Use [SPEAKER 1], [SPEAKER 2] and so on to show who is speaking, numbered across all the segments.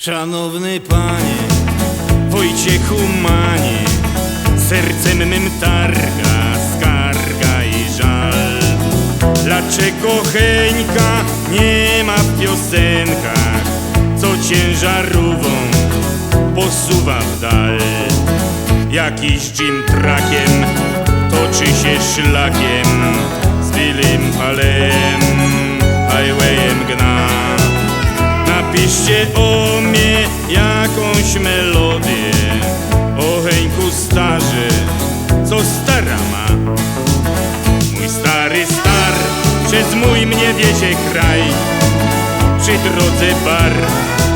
[SPEAKER 1] Szanowny panie, Wojciechu Manie, sercem mym targa skarga i żal. Dlaczego Heńka nie ma w piosenkach, co ciężarówą posuwa w dal? Jakiś Jim trakiem toczy się szlakiem, z Billim Palem Napiszcie o mnie jakąś melodię. O Heńku starzy, co stara ma. Mój stary star, przez mój mnie wiecie kraj. Przy drodze bar,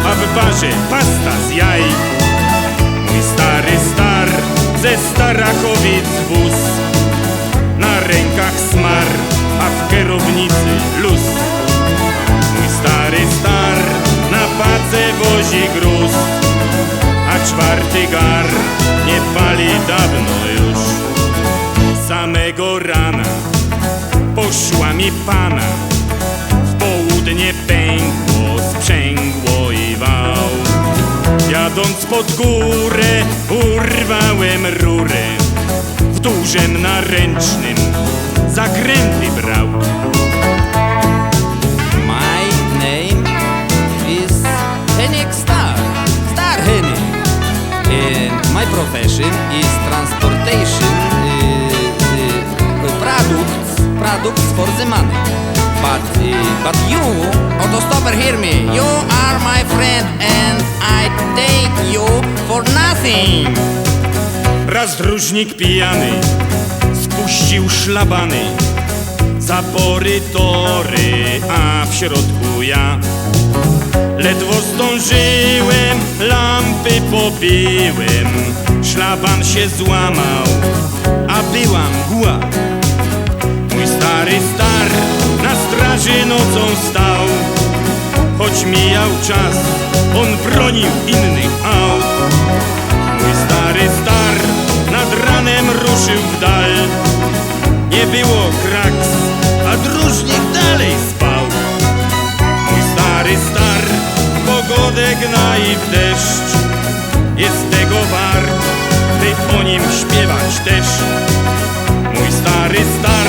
[SPEAKER 1] a w barze pasta z jaj. Mój stary star, ze Starachowic wóz. Na rękach smar, a w kierownicy luz czwarty gar nie pali dawno już. Samego rana poszła mi pana W południe pękło, sprzęgło i wał. Jadąc pod górę urwałem rurę W dużym naręcznym zakręty brał
[SPEAKER 2] profession is transportation uh, uh, products, products for the money. But, uh, but you, autostopper, hear me. You are my friend and I take you for nothing.
[SPEAKER 1] Raz dróżnik pijany spuścił szlabany Zapory tory, a w środku ja Ledwo zdążyłem, lampy pobiłem Szlaban się złamał, a była mgła Mój stary star na straży nocą stał. Choć mijał czas, on bronił innych aut Mój stary star nad ranem ruszył w dal. Nie było kraks, a dróżnik dalej spał. Mój stary star pogodę gna i w deszcz. Jest tego wart, by o nim śpiewać też Mój stary star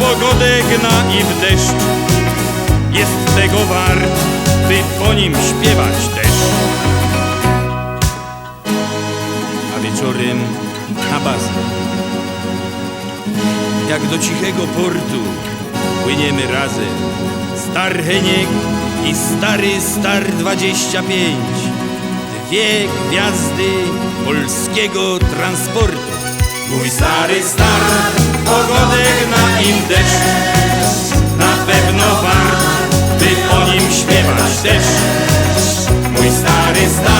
[SPEAKER 1] pogodę gna i w deszcz Jest tego wart, by o nim śpiewać też a wieczorem na bazę. Jak do cichego portu płyniemy razem. Star Heniek i stary Star 25 dwie gwiazdy polskiego transportu. Mój stary star, pogodek na im deszcz, na pewno wart, by o nim śpiewać też. Mój stary star.